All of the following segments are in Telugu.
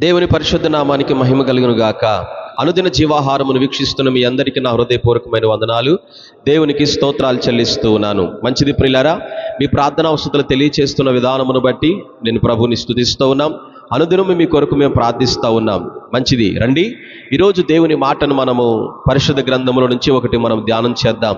దేవుని పరిశుద్ధ నామానికి మహిమ కలుగును గాక. అనుదిన జీవాహారమును వీక్షిస్తున్న మీ అందరికీ నా హృదయపూర్వకమైన వందనాలు. దేవునికి స్తోత్రాలు చెల్లిస్తూ ఉన్నాను. మంచిది ప్రిలారా మీ ప్రార్థన అవసరాలు తెలియచేస్తున్న విధానమును బట్టి నేను ప్రభుని స్థుతిస్తూ ఉన్నాం. అనుదినము మీ కొరకు మేము ప్రార్థిస్తూ ఉన్నాం. మంచిది. రండి. ఈరోజు దేవుని మాటను మనము పరిశుద్ధ గ్రంథముల నుంచి ఒకటి మనం ధ్యానం చేద్దాం.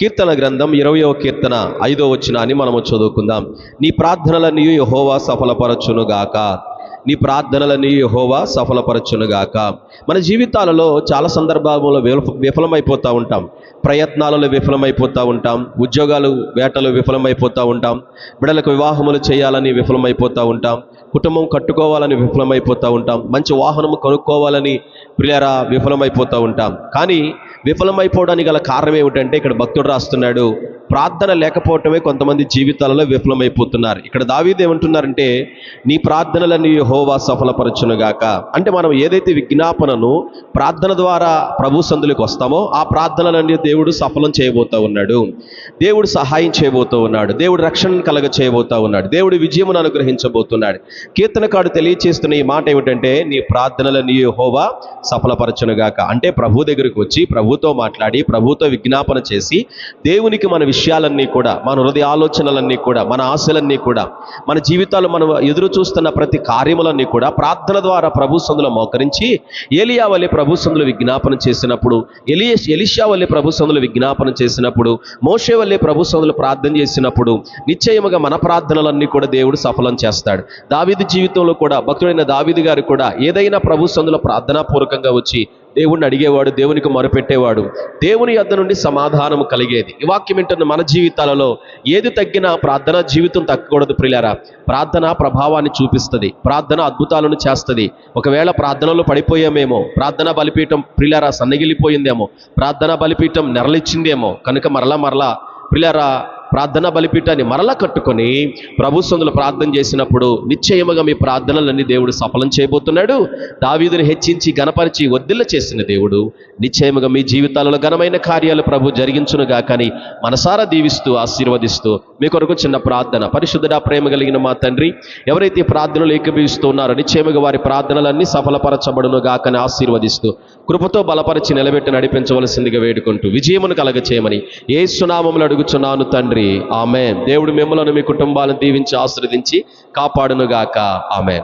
కీర్తన గ్రంథం ఇరవయో కీర్తన ఐదో వచ్చిన అని మనము చదువుకుందాం. నీ ప్రార్థనలన్నీ యెహోవా సఫలపరచునుగాక. నీ ప్రార్థనలని యెహోవా సఫలపరచునుగాక. మన జీవితాలలో చాలా సందర్భాలలో విఫలమైపోతూ ఉంటాం. ప్రయత్నాలలో విఫలమైపోతూ ఉంటాం. ఉద్యోగాలు వేటలు విఫలమైపోతూ ఉంటాం. బిడలకు వివాహములు చేయాలని విఫలమైపోతూ ఉంటాం. కుటుంబం కట్టుకోవాలని విఫలమైపోతూ ఉంటాం. మంచి వాహనం కొనుక్కోవాలని పిల్లరా విఫలమైపోతూ ఉంటాం. కానీ విఫలమైపోవడానికి గల కారణం ఏమిటంటే ఇక్కడ భక్తుడు రాస్తున్నాడు. ప్రార్థన లేకపోవటమే కొంతమంది జీవితాలలో విఫలమైపోతున్నారు. ఇక్కడ దావీదేమంటున్నారంటే నీ ప్రార్థనలని యహోవా సఫలపరచునుగాక. అంటే మనం ఏదైతే విజ్ఞాపనను ప్రార్థన ద్వారా ప్రభు సందులకు వస్తామో ఆ ప్రార్థనలన్నీ దేవుడు సఫలం చేయబోతూ ఉన్నాడు. దేవుడు సహాయం చేయబోతూ ఉన్నాడు. దేవుడు రక్షణ కలగ చేయబోతూ ఉన్నాడు. దేవుడు విజయమును అనుగ్రహించబోతున్నాడు. కీర్తనకాడు తెలియచేస్తున్న ఈ మాట ఏమిటంటే నీ ప్రార్థనలని యహోవా సఫలపరచునుగాక. అంటే ప్రభు దగ్గరికి వచ్చి ప్రభుతో మాట్లాడి ప్రభుతో విజ్ఞాపన చేసి దేవునికి మన విషయాలన్నీ కూడా మన హృదయ ఆలోచనలన్నీ కూడా మన ఆశలన్నీ కూడా మన జీవితాలు మనం ఎదురు చూస్తున్న ప్రతి కార్యములన్నీ కూడా ప్రార్థన ద్వారా ప్రభు సందులో మోకరించి ఏలియా వల్లే ప్రభు సందులో విజ్ఞాపన చేసినప్పుడు ఎలియ ఎలిషా వల్లే ప్రభు సందులో విజ్ఞాపన చేసినప్పుడు మోషే వల్లే ప్రభు సందులో ప్రార్థన చేసినప్పుడు నిశ్చయముగా మన ప్రార్థనలన్నీ కూడా దేవుడు సఫలం చేస్తాడు. దావిది జీవితంలో కూడా భక్తుడైన దావిది గారు కూడా ఏదైనా ప్రభు సందులో ప్రార్థనాపూర్వకంగా వచ్చి దేవుణ్ణి అడిగేవాడు దేవునికి మొరపెట్టేవాడు. దేవుని యొద్ద నుండి సమాధానం కలిగేది. ఈ వాక్యం ఏంటన్న మన జీవితాలలో ఏది తగ్గినా ప్రార్థన జీవితం తగ్గకూడదు ప్రిలారా ప్రార్థన ప్రభావాన్ని చూపిస్తుంది. ప్రార్థన అద్భుతాలను చేస్తుంది. ఒకవేళ ప్రార్థనలో పడిపోయామేమో ప్రార్థన బలిపీఠం ప్రిలారా సన్నగిలిపోయిందేమో ప్రార్థన బలిపీఠం నెరలిచ్చిందేమో కనుక మరలా మరలా ప్రియులారా ప్రార్థన బలిపీఠాన్ని మరలా కట్టుకొని ప్రభు సందులు ప్రార్థన చేసినప్పుడు నిశ్చయముగా మీ ప్రార్థనలన్నీ దేవుడు సఫలం చేయబోతున్నాడు. దావీదుని హెచ్చించి గణపరిచి వద్దిల్ల చేసిన దేవుడు. నిశ్చయముగా మీ జీవితాలలో ఘనమైన కార్యాలు ప్రభు జరిగించునుగా కానీ మనసారా దీవిస్తూ ఆశీర్వదిస్తూ మీ కొరకు చిన్న ప్రార్థన. పరిశుద్ధుడా ప్రేమ కలిగిన మా తండ్రి ఎవరైతే ప్రార్థనలు ఏకీభవిస్తూ ఉన్నారో నిశ్చయముగా వారి ప్రార్థనలన్నీ సఫలపరచబడును గాకని ఆశీర్వదిస్తూ కృపతో బలపరిచి నిలబెట్టి నడిపించవలసిందిగా వేడుకుంటూ విజయమును కలగచేయమని ఏ సునామములు అడుగుచున్నాను తండ్రి. తండ్రి. ఆమె దేవుడు మిమ్మలను మీ కుటుంబాలను దీవించి ఆశ్రదించి కాపాడునుగాక. ఆమె